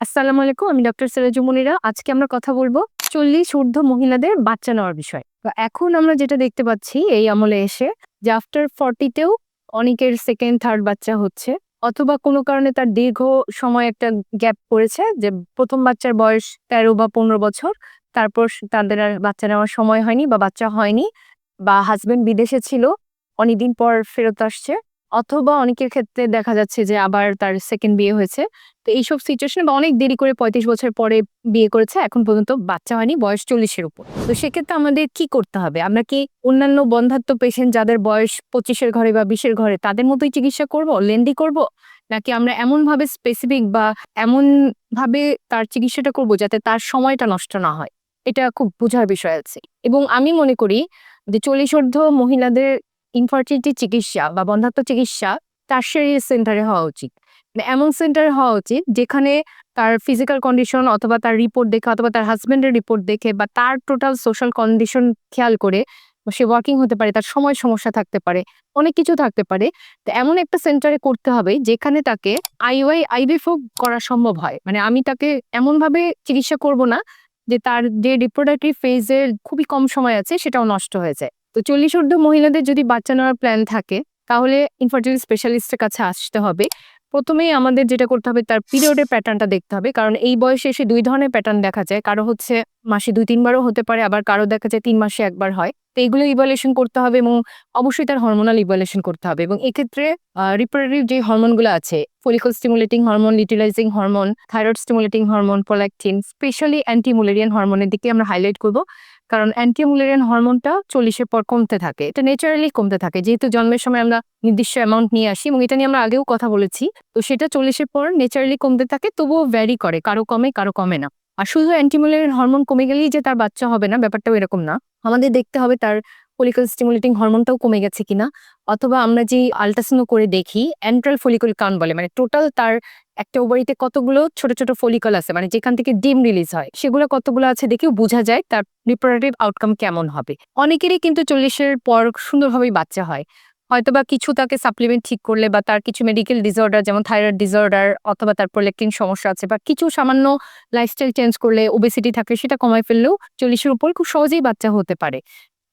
আসসালামু আলাইকুম, আমি ডক্টর সিরাজুমনিরা। আজকে আমরা কথা বলব চল্লিশ ঊর্ধ্ব মহিলাদের বাচ্চা নেওয়ার বিষয়। তো এখন আমরা যেটা দেখতে পাচ্ছি এই আমলে এসে যে আফটার ফর্টিতেও অনেকের সেকেন্ড থার্ড বাচ্চা হচ্ছে। অথবা কোনো কারণে তার দীর্ঘ সময় একটা গ্যাপ পড়েছে যে প্রথম বাচ্চার বয়স তেরো বা পনেরো বছর, তারপর তাদের আর বাচ্চা নেওয়ার সময় হয়নি বা বাচ্চা হয়নি বা হাজবেন্ড বিদেশে ছিল, অনেকদিন পর ফেরত আসছে। অথবা অনেকের ক্ষেত্রে দেখা যাচ্ছে যে আবার তার সেকেন্ড বিয়ে হয়েছে। তো এইসব সিচুয়েশনে বা অনেক দেরি করে পঁয়ত্রিশ বছর পরে বিয়ে করেছে, এখন পর্যন্ত বাচ্চা হয়নি, বয়স চল্লিশের উপর। তো সেক্ষেত্রে আমাদের কি করতে হবে? আমরা কি অন্যান্য বন্ধাত্ম পেশেন্ট যাদের বয়স পঁচিশের ঘরে বা বিশের ঘরে, তাদের মতোই চিকিৎসা করব লেন্দি করব? নাকি আমরা এমন ভাবে স্পেসিফিক বা এমন ভাবে তার চিকিৎসাটা করব যাতে তার সময়টা নষ্ট না হয়? এটা খুব বোঝার বিষয় আছে। এবং আমি মনে করি যে চল্লিশ ঊর্ধ্ব মহিলাদের ইনফার্টিলিটি চিকিৎসা বা বন্ধাত্ম চিকিৎসা টার্সারি সেন্টারে হওয়া উচিত। মানে এমন সেন্টারে হওয়া উচিত যেখানে তার ফিজিক্যাল কন্ডিশন অথবা তার রিপোর্ট দেখে অথবা তার হাজবেন্ডের রিপোর্ট দেখে বা তার টোটাল সোশ্যাল কন্ডিশন খেয়াল করে সে ওয়ার্কিং হতে পারে, তার সময় সমস্যা থাকতে পারে, অনেক কিছু থাকতে পারে। তো এমন একটা সেন্টারে করতে হবে যেখানে তাকে আইওয়াই আইভিএফও করা সম্ভব হয়। মানে আমি তাকে এমনভাবে চিকিৎসা করব না যে তার যে রিপ্রোডাক্টিভ ফেজের খুবই কম সময় আছে সেটাও নষ্ট হয়ে যায়। তো চল্লিশ ঊর্ধ্ব মহিলাদের যদি বাচ্চা নেওয়ার প্ল্যান থাকে, তাহলে ইনফার্টিলিটি স্পেশালিস্টের কাছে আসতে হবে। প্রথমেই আমাদের যেটা করতে হবে, তার পিরিয়ডের প্যাটার্নটা দেখতে হবে। কারণ এই বয়সে এসে দুই ধরনের প্যাটার্ন দেখা যায়। কারও হচ্ছে মাসে দুই, তিনবারও হতে পারে, আবার কারও দেখা যায় তিন মাসে একবার হয়। তো এইগুলো ইভালুয়েশন করতে হবে এবং অবশ্যই তার হরমোনাল ইভালুয়েশন করতে হবে। এবং এক্ষেত্রে রিপ্রোডাক্টিভ যে হরমোনগুলো আছে follicle stimulating hormone luteinizing hormone thyroid stimulating hormone prolactin specially antimullerian হরমোনের দিকে আমরা হাইলাইট করব। কারণ অ্যান্টিমুলেরিয়ান হরমোনটা চল্লিশের পর কমতে থাকে। এটা নেচারালি কমতে থাকে। যেহেতু জন্মের সময় আমরা নির্দিষ্ট অ্যামাউন্ট নিয়ে আসি এবং এটা নিয়ে আমরা আগেও কথা বলেছি, তো সেটা চল্লিশের পর নেচারালি কমতে থাকে, তবুও ভ্যারি করে, কারও কমে কারও কমে না। আর শুধু অ্যান্টিমুলেরিয়ান হরমোন কমে গেলেই যে তার বাচ্চা হবে না, ব্যাপারটাও এরকম না। আমাদের দেখতে হবে তার ফলিকল স্টিমুলেটিং হরমোনটাও কমে গেছে কিনা? অথবা আমরা যে আলট্রাসাউন্ড করে দেখি অ্যান্ট্রাল ফলিকল কান বলে মানে টোটাল তার একটা ওভারিতে কতগুলো ছোট ছোট ফলিকল আছে মানে যেখান থেকে ডিম রিলিজ হয়, সেগুলো কতগুলো আছে দেখেও বোঝা যায় তার রিপ্রোডাক্টিভ আউটকাম কেমন হবে। অনেকেরই কিন্তু চল্লিশের পর সুন্দরভাবেই বাচ্চা হয়। হয়তোবা কিছু তাকে সাপ্লিমেন্ট ঠিক করলে বা তার কিছু মেডিকেল ডিসঅর্ডার যেমন থাইরয়েড ডিসঅর্ডার অথবা তার প্রোলেকটিন সমস্যা আছে বা কিছু সামান্য লাইফস্টাইল চেঞ্জ করলে ওবেসিটি থাকে, সেটা কমায় ফেললেও চল্লিশের উপর খুব সহজেই বাচ্চা হতে পারে।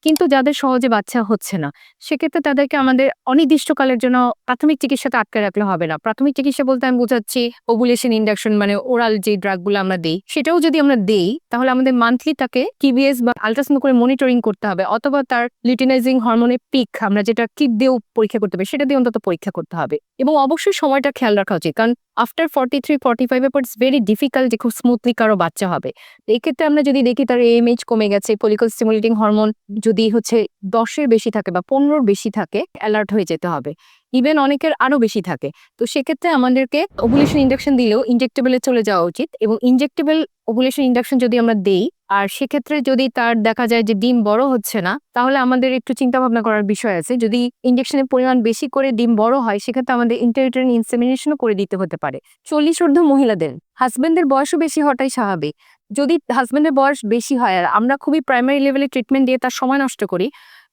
কিন্তু যাদের সহজে বাচ্চা হচ্ছে না, সেক্ষেত্রে তাদেরকে আমাদের অনির্দিষ্টকালের জন্য প্রাথমিক চিকিৎসাতে আটকে রাখলে হবে না। প্রাথমিক চিকিৎসা বলতে আমি বোঝাচ্ছি ওভুলেশন ইন্ডাকশন মানে ওরাল যে ড্রাগগুলো আমরা দিই, সেটাও যদি আমরা দেই, তাহলে আমাদের মান্থলি তাকে টিবিএস বা আলট্রাসাউন্ড করে মনিটরিং করতে হবে, অথবা তার লিটিনাইজিং হরমোনের পিক আমরা যেটা কিট দিয়েও পরীক্ষা করতে হবে সেটা দিয়ে অন্তত পরীক্ষা করতে হবে। এবং অবশ্যই সময়টা খেয়াল রাখা উচিত। কারণ after forty three forty five পর ইটস ভেরি ডিফিকাল্ট যে খুব স্মুথলি কারও বাচ্চা হবে। এক্ষেত্রে ক্ষেত্রে আমরা যদি দেখি তার এএমএইচ কমে গেছে পলিকল স্টিমুলেটিং হরমোন যদি হচ্ছে দশের বেশি থাকে বা পনেরোর বেশি থাকে অ্যালার্ট হয়ে যেতে হবে। ইভেন অনেকের আরও বেশি থাকে। তো সেক্ষেত্রে আমাদেরকে ওভুলেশন ইন্ডাকশন দিলেও ইনজেক্টেবলে চলে যাওয়া উচিত এবং ইনজেক্টেবল ওভুলেশন ইন্ডাকশন যদি আমরা দেই, আর সেক্ষেত্রে যদি তার দেখা যায় যে ডিম বড় হচ্ছে না, তাহলে আমাদের একটু চিন্তা ভাবনা করার বিষয় আছে। যদি ইনজেকশনের পরিমাণ বেশি করে ডিম বড় হয়, সেক্ষেত্রে আমাদের ইন্টারিটারিন ইনসেমিনেশনও করে দিতে হতে পারে। চল্লিশ অর্ধ মহিলাদের হাজবেন্ডের বয়সও বেশি হওয়াটাই স্বাভাবিক। যদি হাজবেন্ডের বয়স বেশি হয়, আর আমরা খুবই প্রাইমারি লেভেলে ট্রিটমেন্ট দিয়ে তার সময় নষ্ট করি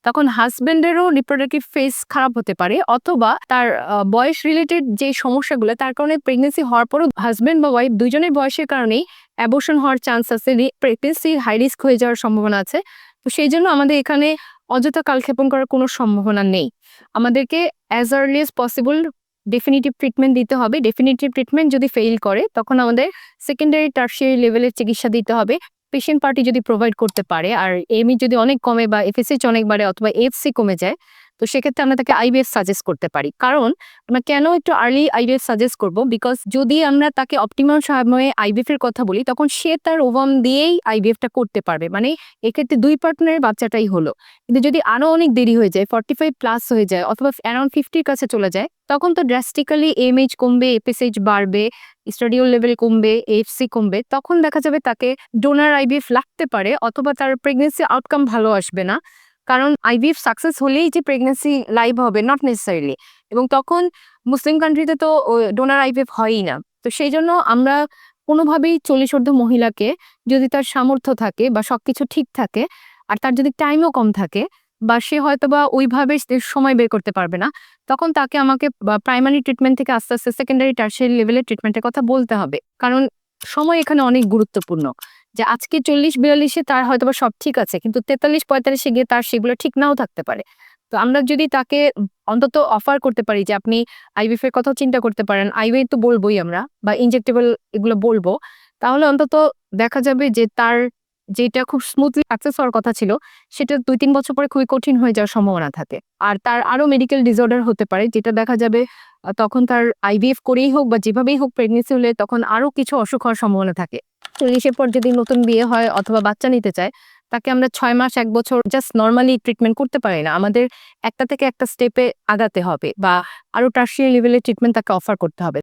তখন হাজবেন্ডেরও রিপ্রোডাক্টিভ ফেস খারাপ হতে পারে অথবা তার বয়স রিলেটেড যে সমস্যাগুলো, তার কারণে প্রেগনেন্সি হওয়ার পরও হাজব্যান্ড বা ওয়াইফ দুজনের বয়সের কারণেই অ্যাবর্শন হওয়ার চান্স আছে প্রেগনেন্সি হাই রিস্ক হয়ে যাওয়ার সম্ভাবনা আছে। তো সেই জন্য আমাদের এখানে অযথা কালক্ষেপণ করার কোনো সম্ভাবনা নেই। আমাদেরকে as early as possible definitive treatment দিতে হবে। ডেফিনিটিভ ট্রিটমেন্ট যদি ফেল করে, তখন আমাদের সেকেন্ডারি টার্সিয়ারি লেভেলের চিকিৎসা দিতে হবে। পেশেন্ট পার্টি যদি প্রোভাইড করতে পারে, আর এমই যদি অনেক কমে বা এফএসএইচ অনেক বাড়ে অথবা এফসি কমে যায় তো সেক্ষেত্রে আমরা তাকে আইবিএফ সাজেস্ট করতে পারি। কারণ আমরা কেন একটু আর্লি আইবিএফ সাজেস্ট করব? বিকজ যদি আমরা তাকে অপটিমাম সময়ে আইবিএফ এর কথা বলি, তখন সে তার ওভাম দিয়েই আইবিএফটা করতে পারবে। মানে এক্ষেত্রে দুই পার্টনারের বাচ্চাটাই হলো। কিন্তু যদি আরও অনেক দেরি হয়ে যায় ফর্টি ফাইভ প্লাস হয়ে যায়, অথবা অ্যারাউন্ড ফিফটির কাছে চলে যায়, তখন তো ড্রাস্টিক্যালি এমএইচ কমবে এপিএসএইচ বাড়বে স্টাডিওল লেভেল কমবে এফসি কমবে, তখন দেখা যাবে তাকে ডোনার আইবিএফ লাগতে পারে, অথবা তার প্রেগনেন্সি আউটকাম ভালো আসবে না। কারণ আইভিএফ সাকসেস হলেই যে প্রেগনেন্সি লাইভ হবে নট নেসেসারিলি এবং তখন মুসলিম কান্ট্রিতে তো ডোনার আইভিএফ হয়ই না। তো সেই জন্য আমরা কোনোভাবেই চল্লিশ মহিলাকে যদি তার সামর্থ্য থাকে বা সবকিছু ঠিক থাকে, আর তার যদি টাইমও কম থাকে, বা সে হয়তো বা ওইভাবে সময় বের করতে পারবে না, তখন তাকে আমাকে প্রাইমারি ট্রিটমেন্ট থেকে আস্তে আস্তে সেকেন্ডারি টার্সিয়ারি লেভেলের ট্রিটমেন্টের কথা বলতে হবে। কারণ সময় এখানে অনেক গুরুত্বপূর্ণ। যে আজকে চল্লিশ বিয়াল্লিশে তার হয়তো সব ঠিক আছে, কিন্তু তেতাল্লিশ পঁয়তাল্লিশে গিয়ে তার সেগুলো ঠিক নাও থাকতে পারে। তো আমরা যদি তাকে অন্তত অফার করতে পারি যে আপনি আইভিএফ এর কথাও চিন্তা করতে পারেন আইভিএ তো বলবোই আমরা বা ইনজেক্টেবল এগুলো বলব, তাহলে অন্তত দেখা যাবে যে তার যেটা খুব স্মুথলি সাকসেস হওয়ার কথা ছিল, সেটা দুই তিন বছর পরে খুবই কঠিন হয়ে যাওয়ার সম্ভাবনা থাকে। আর তার আরও মেডিকেল ডিসঅর্ডার হতে পারে, যেটা দেখা যাবে তখন তার আইভিএফ করেই হোক বা যেভাবেই হোক প্রেগনেন্সি হলে তখন আরও কিছু অসুখ হওয়ার সম্ভাবনা থাকে। চল্লিশের পর যদি নতুন বিয়ে হয় অথবা বাচ্চা নিতে চায়, তাকে আমরা ছয় মাস, এক বছর জাস্ট নর্মালি ট্রিটমেন্ট করতে পারি না। আমাদের একটা থেকে একটা স্টেপে আগাতে হবে বা আরও টার্সিয়ারি লেভেলের ট্রিটমেন্ট তাকে অফার করতে হবে।